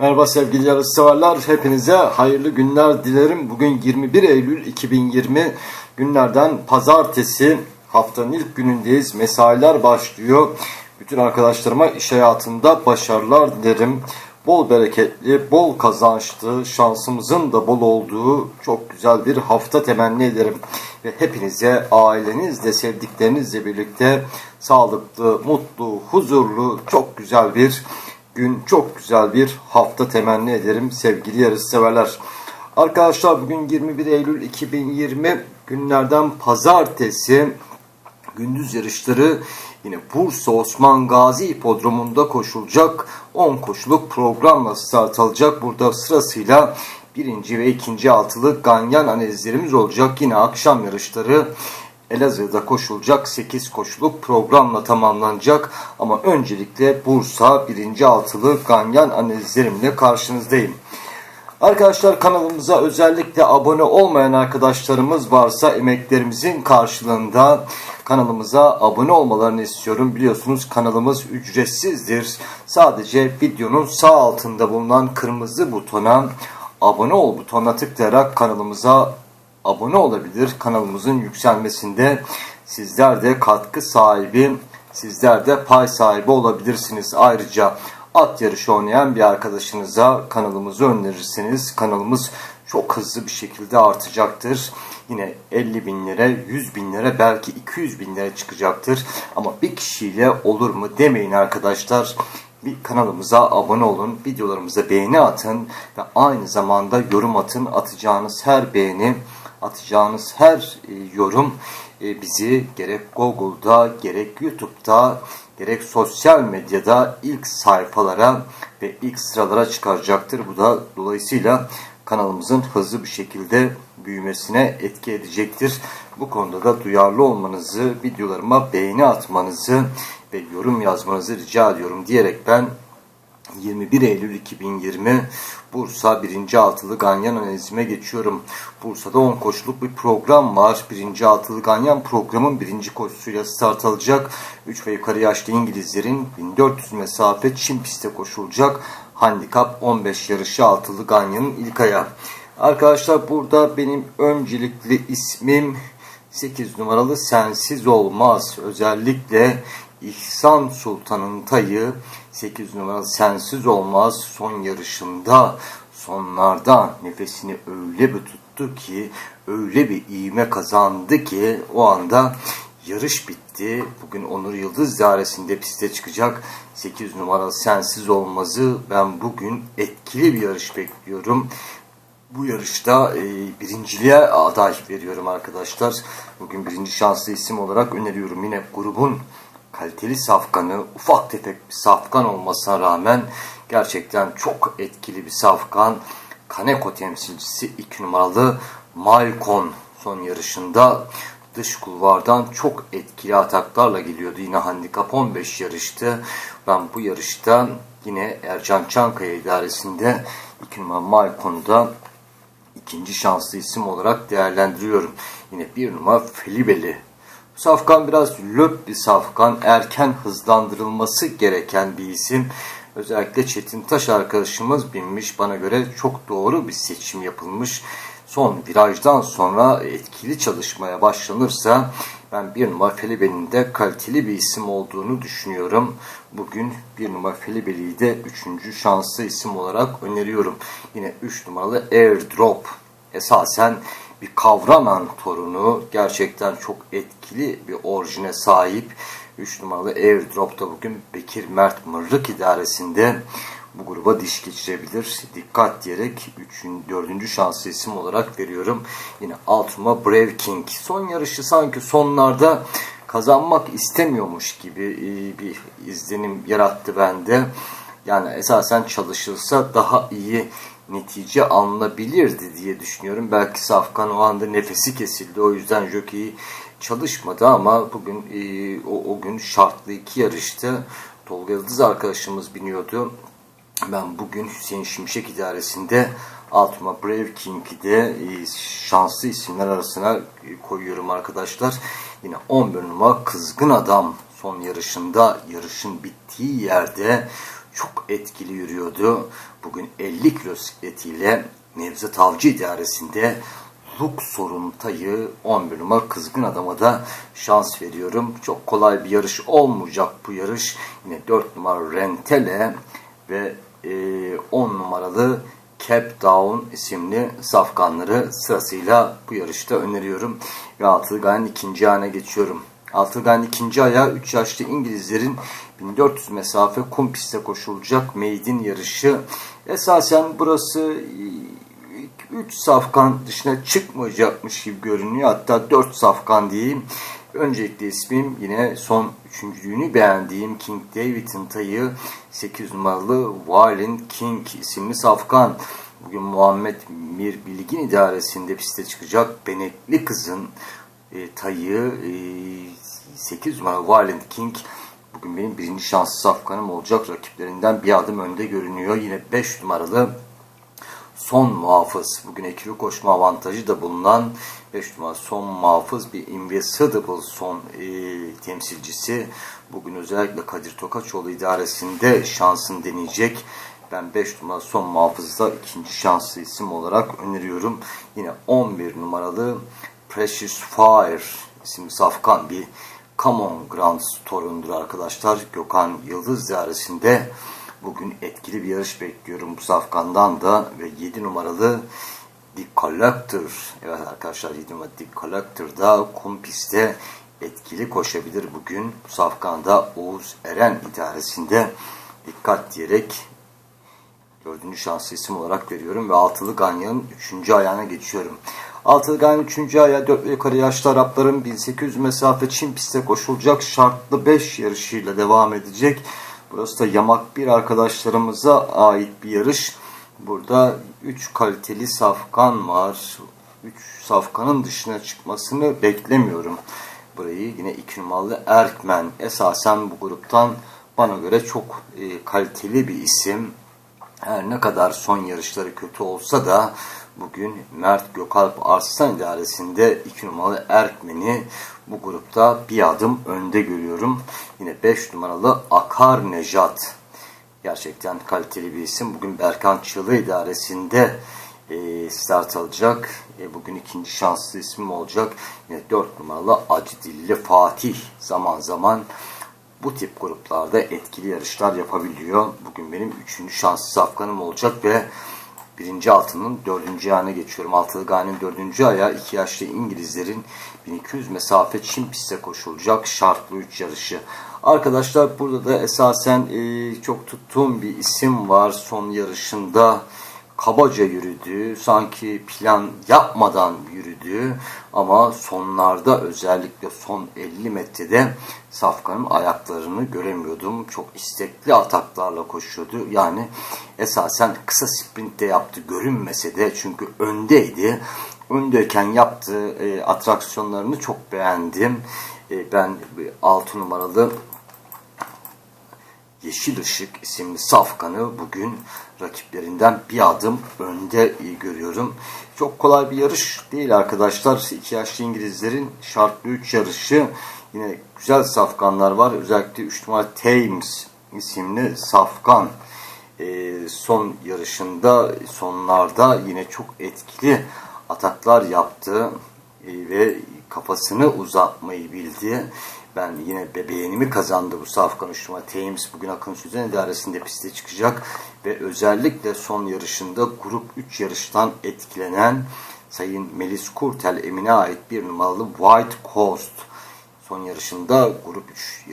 Merhaba sevgili yarışseverler. Hepinize hayırlı günler dilerim. Bugün 21 Eylül 2020 günlerden pazartesi haftanın ilk günündeyiz. Mesailer başlıyor. Bütün arkadaşlarıma iş hayatında başarılar dilerim. Bol bereketli, bol kazançlı, şansımızın da bol olduğu çok güzel bir hafta temenni ederim. Ve hepinize ailenizle, sevdiklerinizle birlikte sağlıklı, mutlu, huzurlu, çok güzel bir gün, çok güzel bir hafta temenni ederim sevgili yarış severler. Arkadaşlar bugün 21 Eylül 2020 günlerden pazartesi gündüz yarışları yine Bursa Osman Gazi Hipodromu'nda koşulacak 10 koşuluk programla start alacak. Burada sırasıyla birinci ve ikinci altılı ganyan analizlerimiz olacak. Yine akşam yarışları Elazığ'da koşulacak 8 koşuluk programla tamamlanacak. Ama öncelikle Bursa birinci altılı ganyan analizlerimle karşınızdayım. Arkadaşlar kanalımıza özellikle abone olmayan arkadaşlarımız varsa emeklerimizin karşılığında kanalımıza abone olmalarını istiyorum. Biliyorsunuz kanalımız ücretsizdir. Sadece videonun sağ altında bulunan kırmızı butona abone ol butonuna tıklayarak kanalımıza abone olabilir. Kanalımızın yükselmesinde sizler de katkı sahibi, sizler de pay sahibi olabilirsiniz. Ayrıca at yarışı oynayan bir arkadaşınıza kanalımızı önerirseniz kanalımız çok hızlı bir şekilde artacaktır. Yine 50 bin lira, 100 bin lira belki 200 bin lira çıkacaktır. Ama bir kişiyle olur mu demeyin arkadaşlar. Bir kanalımıza abone olun, videolarımıza beğeni atın ve aynı zamanda yorum atın. Atacağınız her beğeni, atacağınız her e, yorum e, bizi gerek Google'da, gerek YouTube'da, gerek sosyal medyada ilk sayfalara ve ilk sıralara çıkaracaktır. Bu da dolayısıyla kanalımızın hızlı bir şekilde büyümesine etki edecektir. Bu konuda da duyarlı olmanızı, videolarıma beğeni atmanızı ve yorum yazmanızı rica ediyorum diyerek ben 21 Eylül 2020 Bursa 1. Altılı Ganyan analizime geçiyorum. Bursa'da 10 koşuluk bir program var. 1. Altılı Ganyan programın 1. koşusuyla start alacak. 3 ve yukarı yaşlı İngilizlerin 1400 mesafe Çin pistte koşulacak. Handikap 15 yarışı Altılı Ganyan'ın ilk ayağı. Arkadaşlar burada benim öncelikli ismim 8 numaralı Sensiz Olmaz. Özellikle İhsan Sultan'ın tayı 8 numaralı Sensiz Olmaz son yarışında sonlarda nefesini öyle bir tuttu ki öyle bir iğme kazandı ki o anda yarış bitti. Bugün Onur Yıldız dairesinde piste çıkacak. 8 numaralı Sensiz Olmaz'ı ben bugün etkili bir yarış bekliyorum bu yarışta e, birinciliğe aday veriyorum arkadaşlar. Bugün birinci şanslı isim olarak öneriyorum. Yine grubun kaliteli safkanı, ufak tefek bir safkan olmasına rağmen gerçekten çok etkili bir safkan. Kaneko temsilcisi 2 numaralı Malkon son yarışında dış kulvardan çok etkili ataklarla geliyordu. Yine handikap 15 yarıştı. Ben bu yarışta yine Ercan Çankaya idaresinde 2 numaralı Malkon'da ikinci şanslı isim olarak değerlendiriyorum. Yine bir numara Felibeli. Safkan biraz löp bir safkan. Erken hızlandırılması gereken bir isim. Özellikle Çetin Taş arkadaşımız binmiş. Bana göre çok doğru bir seçim yapılmış. Son virajdan sonra etkili çalışmaya başlanırsa ben bir numara Felibeli'nin de kaliteli bir isim olduğunu düşünüyorum. Bugün bir numara Felibeli'yi de üçüncü şanslı isim olarak öneriyorum. Yine üç numaralı Airdrop. Esasen bir kavranan torunu gerçekten çok etkili bir orijine sahip. 3 numaralı Airdrop'ta bugün Bekir Mert Mırrık idaresinde bu gruba diş geçirebilir. Dikkat diyerek 3. 4. şanslı isim olarak veriyorum. Yine altıma Brave King. Son yarışı sanki sonlarda kazanmak istemiyormuş gibi e, bir izlenim yarattı bende. Yani esasen çalışılsa daha iyi netice alınabilirdi diye düşünüyorum. Belki Safkan o anda nefesi kesildi. O yüzden jockey çalışmadı ama bugün e, o, o gün şartlı iki yarıştı. Tolga Yıldız arkadaşımız biniyordu. Ben bugün Hüseyin Şimşek idaresinde altıma Brave King'i de e, şanslı isimler arasına koyuyorum arkadaşlar. Yine 11 numara Kızgın Adam son yarışında yarışın bittiği yerde çok etkili yürüyordu. Bugün 50 kilo sikletiyle Nevzat Avcı idaresinde Luxor'un tayı 11 numara kızgın adama da şans veriyorum. Çok kolay bir yarış olmayacak bu yarış. Yine 4 numara Rentele ve e, 10 numaralı Cape Down isimli safkanları sırasıyla bu yarışta öneriyorum. Ve Altıgan ikinci ayağına geçiyorum. Altıgan ikinci ayağı 3 yaşlı İngilizlerin 1400 mesafe kum pistte koşulacak meydin yarışı. Esasen burası 3 safkan dışına çıkmayacakmış gibi görünüyor. Hatta 4 safkan diyeyim. Öncelikle ismim yine son üçüncülüğünü beğendiğim King David'in tayı 8 numaralı Violent King isimli safkan. Bugün Muhammed Mir Bilgin idaresinde piste çıkacak Benekli Kız'ın e, tayı e, 8 numaralı Violent King bugün benim birinci şanslı safkanım olacak. Rakiplerinden bir adım önde görünüyor. Yine 5 numaralı son muhafız. Bugün ekili koşma avantajı da bulunan 5 numara son muhafız bir Invisible son e, temsilcisi. Bugün özellikle Kadir Tokaçoğlu idaresinde şansını deneyecek. Ben 5 numara son muhafızda ikinci şanslı isim olarak öneriyorum. Yine 11 numaralı Precious Fire isimli safkan bir Common Grand torundur arkadaşlar. Gökhan Yıldız ziyaresinde bugün etkili bir yarış bekliyorum bu safkandan da ve 7 numaralı The Collector. Evet arkadaşlar 7 numaralı The Collector da kum pistte etkili koşabilir bugün. Bu safkanda Oğuz Eren idaresinde dikkat diyerek dördüncü şanslı isim olarak veriyorum ve altılı ganyanın üçüncü ayağına geçiyorum. Üçüncü ayağı dört ve yukarı yaşlı Arapların 1800 mesafe Çin pistte koşulacak şartlı 5 yarışıyla devam edecek. Burası da yamak bir arkadaşlarımıza ait bir yarış. Burada 3 kaliteli safkan var. 3 safkanın dışına çıkmasını beklemiyorum. Burayı yine 2 numaralı Erkmen esasen bu gruptan bana göre çok e, kaliteli bir isim. Her ne kadar son yarışları kötü olsa da bugün Mert Gökalp Arslan idaresinde 2 numaralı Erkmen'i bu grupta bir adım önde görüyorum. Yine 5 numaralı Akar Nejat. Gerçekten kaliteli bir isim. Bugün Berkan Çığlı idaresinde e, start alacak. E, bugün ikinci şanslı ismim olacak. Yine 4 numaralı Acı Dilli Fatih zaman zaman bu tip gruplarda etkili yarışlar yapabiliyor. Bugün benim üçüncü şanslı safkanım olacak ve birinci altının dördüncü ayağına geçiyorum. Altılı Gani'nin dördüncü ayağı iki yaşlı İngilizlerin 1200 mesafe Çin piste koşulacak şartlı üç yarışı. Arkadaşlar burada da esasen e, çok tuttuğum bir isim var son yarışında kabaca yürüdü. Sanki plan yapmadan yürüdü. Ama sonlarda özellikle son 50 metrede Safkan'ın ayaklarını göremiyordum. Çok istekli ataklarla koşuyordu. Yani esasen kısa sprint de yaptı görünmese de çünkü öndeydi. Öndeyken yaptığı e, atraksiyonlarını çok beğendim. E, ben 6 numaralı Yeşil Işık isimli safkanı bugün rakiplerinden bir adım önde görüyorum. Çok kolay bir yarış değil arkadaşlar. İki yaşlı İngilizlerin şartlı 3 yarışı. Yine güzel safkanlar var. Özellikle 3 numara Thames isimli safkan. Ee, son yarışında sonlarda yine çok etkili ataklar yaptı ee, ve kafasını uzatmayı bildi. Ben yine bebeğinimi kazandı bu saf konuşma. Thames bugün Akın Süzen idaresinde piste çıkacak. Ve özellikle son yarışında grup 3 yarıştan etkilenen Sayın Melis Kurtel Emine ait bir numaralı White Coast son yarışında grup 3 e,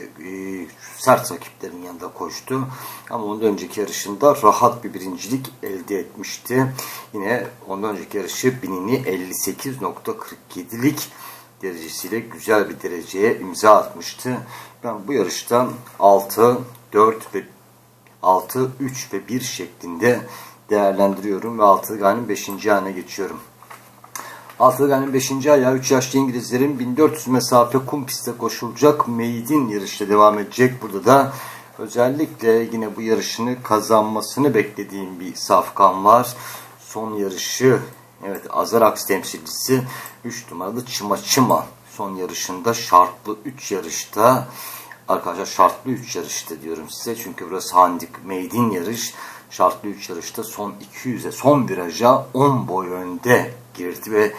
sert rakiplerin yanında koştu. Ama ondan önceki yarışında rahat bir birincilik elde etmişti. Yine ondan önceki yarışı binini 58.47'lik derecesiyle güzel bir dereceye imza atmıştı. Ben bu yarıştan 6, 4 ve 6, 3 ve 1 şeklinde değerlendiriyorum ve 6 Altıgan'ın 5. ayağına geçiyorum. 6 Altıgan'ın 5. ayağı 3 yaşlı İngilizlerin 1400 mesafe kum pistte koşulacak meydin yarışta devam edecek. Burada da özellikle yine bu yarışını kazanmasını beklediğim bir safkan var. Son yarışı Evet Azarax temsilcisi 3 numaralı Çıma Çıma son yarışında şartlı 3 yarışta arkadaşlar şartlı 3 yarışta diyorum size. Çünkü burası Handik Maiden yarış. Şartlı 3 yarışta son 200'e son viraja 10 boy önde girdi ve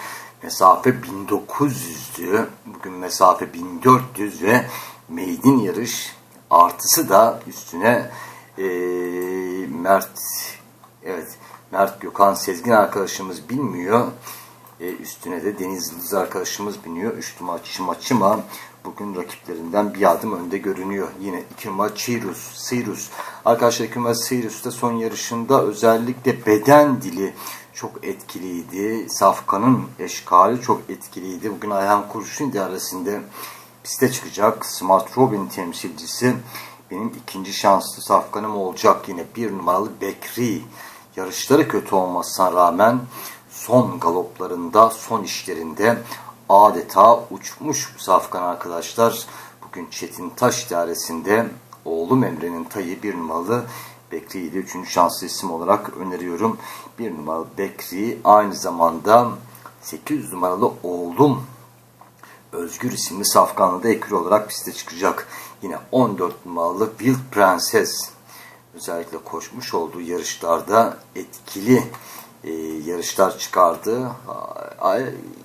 mesafe 1900'dü. Bugün mesafe 1400 ve maiden yarış artısı da üstüne e, Mert evet Mert Gökhan Sezgin arkadaşımız bilmiyor. E, üstüne de Deniz Yıldız arkadaşımız biniyor. 3 numara Çima Çima bugün rakiplerinden bir adım önde görünüyor. Yine 2 numara Çirus, Sirus. Arkadaşlar 2 numara Sirus'ta son yarışında özellikle beden dili çok etkiliydi. Safkan'ın eşkali çok etkiliydi. Bugün Ayhan Kurşun idaresinde piste çıkacak. Smart Robin temsilcisi benim ikinci şanslı safkanım olacak. Yine bir numaralı Bekri. Yarışları kötü olmasına rağmen son galoplarında, son işlerinde adeta uçmuş safkan arkadaşlar. Bugün Çetin Taş idaresinde oğlum Emre'nin tayı bir numaralı Bekri'yi de üçüncü şanslı isim olarak öneriyorum. Bir numaralı Bekri aynı zamanda 800 numaralı oğlum Özgür isimli Safkanlı da ekürü olarak piste çıkacak. Yine 14 numaralı Wild Princess özellikle koşmuş olduğu yarışlarda etkili e, yarışlar çıkardı.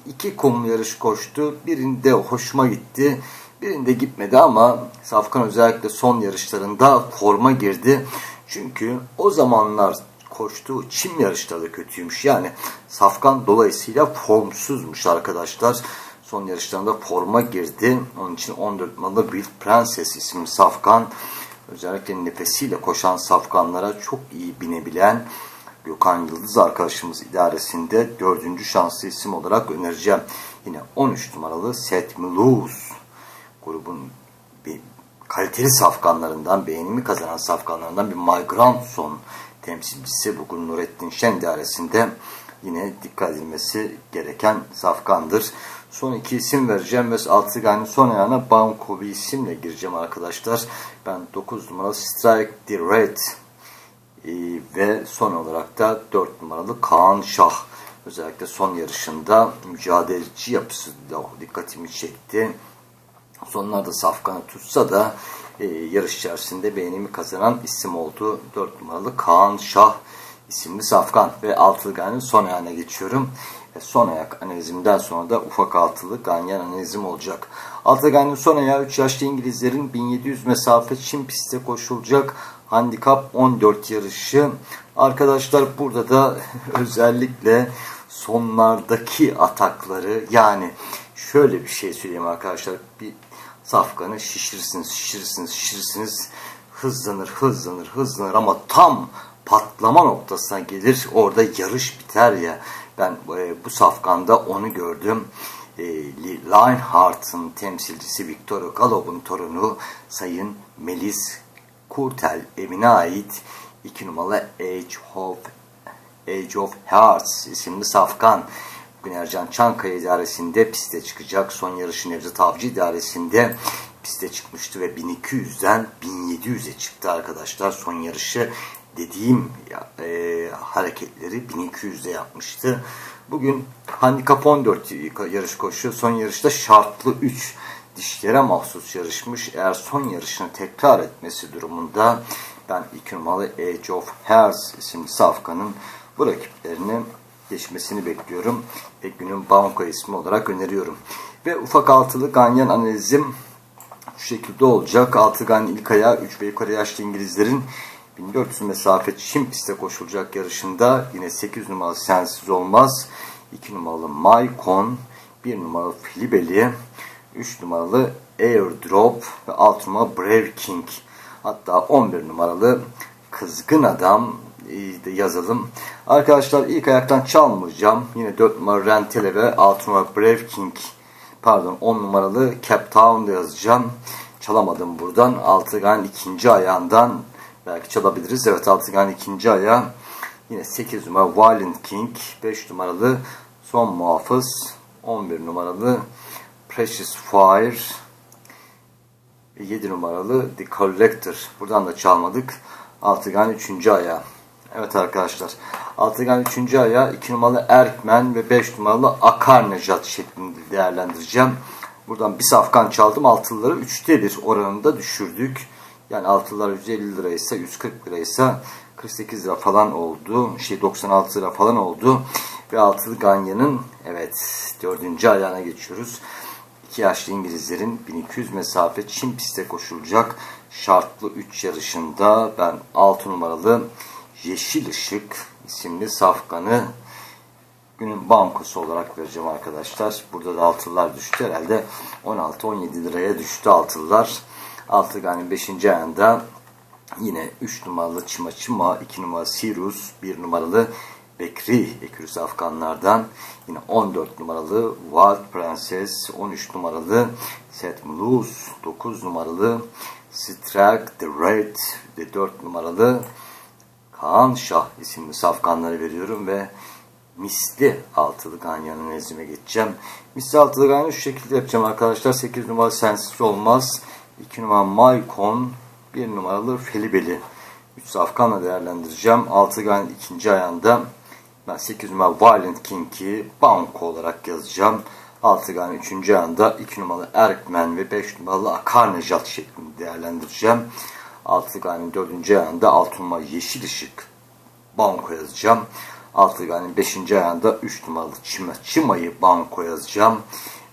İki kum yarış koştu. Birinde hoşuma gitti. Birinde gitmedi ama Safkan özellikle son yarışlarında forma girdi. Çünkü o zamanlar koştuğu çim yarışları kötüymüş. Yani Safkan dolayısıyla formsuzmuş arkadaşlar. Son yarışlarında forma girdi. Onun için 14 numaralı Bill Princess isimli Safkan özellikle nefesiyle koşan safkanlara çok iyi binebilen Gökhan Yıldız arkadaşımız idaresinde dördüncü şanslı isim olarak önereceğim. Yine 13 numaralı Seth Mulhouse grubun bir kaliteli safkanlarından, beğenimi kazanan safkanlarından bir My Grandson temsilcisi bugün Nurettin Şen idaresinde yine dikkat edilmesi gereken safkandır. Son iki isim vereceğim ve Altıgani son ayağına Banko bir isimle gireceğim arkadaşlar. Ben 9 numaralı Strike the Red ee, ve son olarak da 4 numaralı Kaan Şah. Özellikle son yarışında mücadeleci yapısı da dikkatimi çekti. Sonlarda safkanı tutsa da e, yarış içerisinde beğenimi kazanan isim oldu. 4 numaralı Kaan Şah isimli safkan ve altılı son ayağına geçiyorum. Son ayak analizimden sonra da ufak altılı ganyan analizim olacak. Altılı ganyan son ayağı 3 yaşlı İngilizlerin 1700 mesafe Çin pistte koşulacak handikap 14 yarışı. Arkadaşlar burada da özellikle sonlardaki atakları yani şöyle bir şey söyleyeyim arkadaşlar. Bir safkanı şişirirsiniz, şişirirsiniz, şişirirsiniz. Hızlanır, hızlanır, hızlanır ama tam patlama noktasına gelir. Orada yarış biter ya. Ben e, bu safkanda onu gördüm. E, Lionheart'ın temsilcisi Victor Galop'un torunu Sayın Melis Kurtel evine ait 2 numaralı Age of Age of Hearts isimli safkan bugün Ercan Çankaya idaresinde piste çıkacak. Son yarışı Nevzat Avcı idaresinde piste çıkmıştı ve 1200'den 1700'e çıktı arkadaşlar. Son yarışı dediğim e, hareketleri 1200'de yapmıştı. Bugün handikap 14 yarış koşuyor. Son yarışta şartlı 3 dişlere mahsus yarışmış. Eğer son yarışını tekrar etmesi durumunda ben iki numaralı Age of Hairs isimli safkanın bu rakiplerini geçmesini bekliyorum. Ve günün banko ismi olarak öneriyorum. Ve ufak altılı ganyan analizim şu şekilde olacak. Altı ganyan ilk ayağı 3 ve yukarı yaşlı İngilizlerin 1400 mesafe çim piste koşulacak yarışında yine 8 numaralı sensiz olmaz. 2 numaralı Maicon, 1 numaralı Filibeli, 3 numaralı Airdrop ve 6 numaralı Brave King. Hatta 11 numaralı Kızgın Adam de yazalım. Arkadaşlar ilk ayaktan çalmayacağım. Yine 4 numaralı Rentele ve 6 numaralı Brave King pardon 10 numaralı Cape Town'da yazacağım. Çalamadım buradan. Altıgan ikinci ayağından belki çalabiliriz. Evet Altıgan ikinci ayağı. Yine 8 numara Violent King. 5 numaralı Son Muhafız. 11 numaralı Precious Fire ve 7 numaralı The Collector. Buradan da çalmadık. Altıgan 3. ayağı. Evet arkadaşlar. Altıgan 3. ayağı 2 numaralı Erkmen ve 5 numaralı Akar Nejat şeklinde değerlendireceğim. Buradan bir safkan çaldım. Altılıları üçte bir oranında düşürdük. Yani altılılar 150 liraysa 140 liraysa 48 lira falan oldu. Şey 96 lira falan oldu. Ve altılı ganyanın evet dördüncü ayağına geçiyoruz. İki yaşlı İngilizlerin 1200 mesafe Çin pistte koşulacak şartlı 3 yarışında ben 6 numaralı Yeşil Işık isimli safkanı günün bankosu olarak vereceğim arkadaşlar. Burada da altılılar düştü herhalde 16-17 liraya düştü altılılar. Altı gani 5. ayında yine 3 numaralı Çima Çima, 2 numaralı Sirus, 1 numaralı Bekri Ekürüs Afganlardan yine 14 numaralı Wild Princess, 13 numaralı Set Mulus, 9 numaralı Strike the Red ve 4 numaralı Kaan Şah isimli safkanları veriyorum ve misli altılı ganyanın nezdime geçeceğim. Misli altılı ganyanı şu şekilde yapacağım arkadaşlar. 8 numaralı sensiz olmaz. 2 numaralı Maykon, 1 numaralı Felibeli. 3 safkanla değerlendireceğim. Altı ganyanın ikinci ayağında ben 8 numaralı Violent King'i banko olarak yazacağım. Altı ganyanın üçüncü ayağında 2 numaralı Erkmen ve 5 numaralı Akarnejat şeklinde değerlendireceğim. Altı ganyanın dördüncü ayağında 6 numaralı Yeşil Işık banko yazacağım. Altıgan'ın 5. ayağında 3 numaralı Çima, Çima'yı banko yazacağım.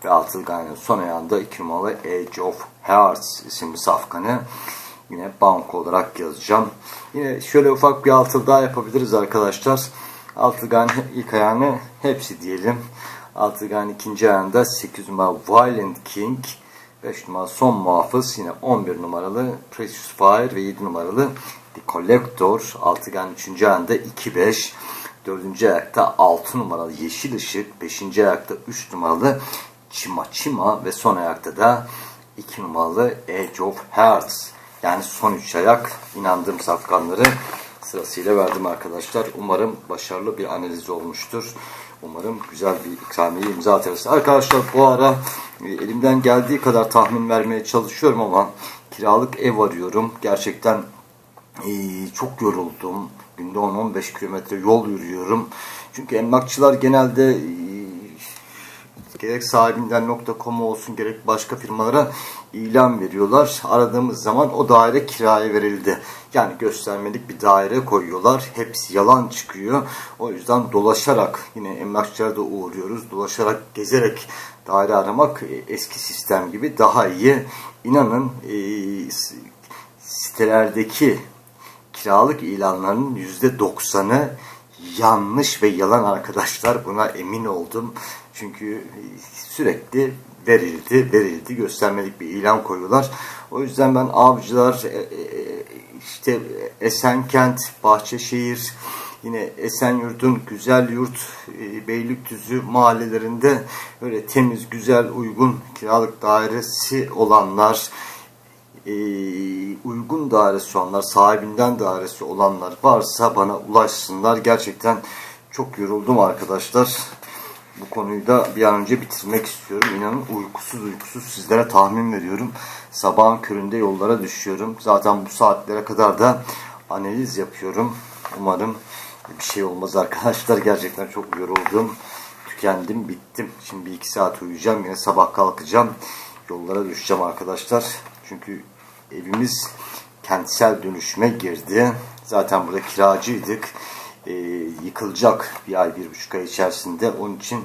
Ve Altıgan'ın son ayağında 2 numaralı Age of Hearts isimli safkanı yine banko olarak yazacağım. Yine şöyle ufak bir altılı daha yapabiliriz arkadaşlar. Altıgan ilk ayağını hepsi diyelim. Altıgan ikinci ayağında 8 numaralı Violent King, 5 numaralı son muhafız yine 11 numaralı Precious Fire ve 7 numaralı The Collector. Altıgan 3. ayağında 2-5. Dördüncü ayakta 6 numaralı Yeşil Işık. Beşinci ayakta 3 numaralı Çima Çima. Ve son ayakta da 2 numaralı Edge of Hearts. Yani son 3 ayak inandığım safkanları sırasıyla verdim arkadaşlar. Umarım başarılı bir analiz olmuştur. Umarım güzel bir ikramiye imza atarız. Arkadaşlar bu ara e, elimden geldiği kadar tahmin vermeye çalışıyorum ama kiralık ev arıyorum. Gerçekten e, çok yoruldum. Günde 10-15 kilometre yol yürüyorum. Çünkü emlakçılar genelde e, gerek sahibinden.com olsun gerek başka firmalara ilan veriyorlar. Aradığımız zaman o daire kiraya verildi. Yani göstermelik bir daire koyuyorlar. Hepsi yalan çıkıyor. O yüzden dolaşarak yine emlakçılara da uğruyoruz. Dolaşarak gezerek daire aramak e, eski sistem gibi daha iyi. İnanın e, sitelerdeki kiralık ilanlarının %90'ı yanlış ve yalan arkadaşlar. Buna emin oldum. Çünkü sürekli verildi, verildi. Göstermelik bir ilan koyuyorlar. O yüzden ben avcılar, e, işte Esenkent, Bahçeşehir, yine Esenyurt'un güzel yurt, e, Beylikdüzü mahallelerinde böyle temiz, güzel, uygun kiralık dairesi olanlar, e, uygun dairesi olanlar, sahibinden dairesi olanlar varsa bana ulaşsınlar. Gerçekten çok yoruldum arkadaşlar. Bu konuyu da bir an önce bitirmek istiyorum. İnanın uykusuz uykusuz sizlere tahmin veriyorum. Sabahın köründe yollara düşüyorum. Zaten bu saatlere kadar da analiz yapıyorum. Umarım bir şey olmaz arkadaşlar. Gerçekten çok yoruldum. Tükendim, bittim. Şimdi bir iki saat uyuyacağım. Yine sabah kalkacağım. Yollara düşeceğim arkadaşlar. Çünkü evimiz kentsel dönüşüme girdi. Zaten burada kiracıydık. E, yıkılacak bir ay, bir buçuk ay içerisinde. Onun için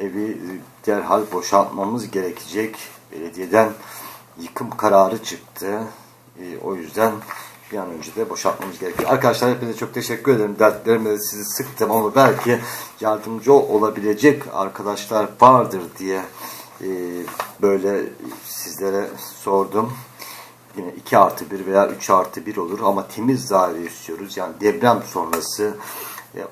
evi derhal boşaltmamız gerekecek. Belediyeden yıkım kararı çıktı. E, o yüzden bir an önce de boşaltmamız gerekiyor. Arkadaşlar hepinize çok teşekkür ederim. Dertlerimle sizi sıktım ama belki yardımcı olabilecek arkadaşlar vardır diye e, böyle sizlere sordum. Yine 2 artı 1 veya 3 artı 1 olur ama temiz daire istiyoruz. Yani deprem sonrası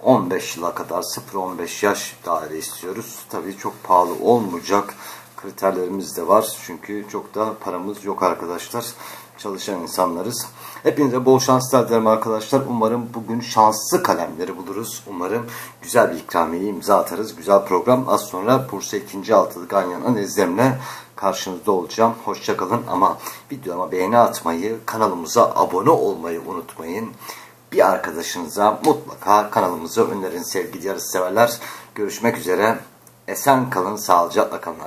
15 yıla kadar 0-15 yaş daire istiyoruz. Tabii çok pahalı olmayacak kriterlerimiz de var. Çünkü çok da paramız yok arkadaşlar. Çalışan insanlarız. Hepinize bol şanslar dilerim arkadaşlar. Umarım bugün şanslı kalemleri buluruz. Umarım güzel bir ikramiye imza atarız. Güzel program. Az sonra Bursa 2. altılı ganyan analizlemle karşınızda olacağım. Hoşçakalın ama videoma beğeni atmayı, kanalımıza abone olmayı unutmayın. Bir arkadaşınıza mutlaka kanalımızı önerin sevgili yarışseverler. Görüşmek üzere. Esen kalın, sağlıcakla kalın.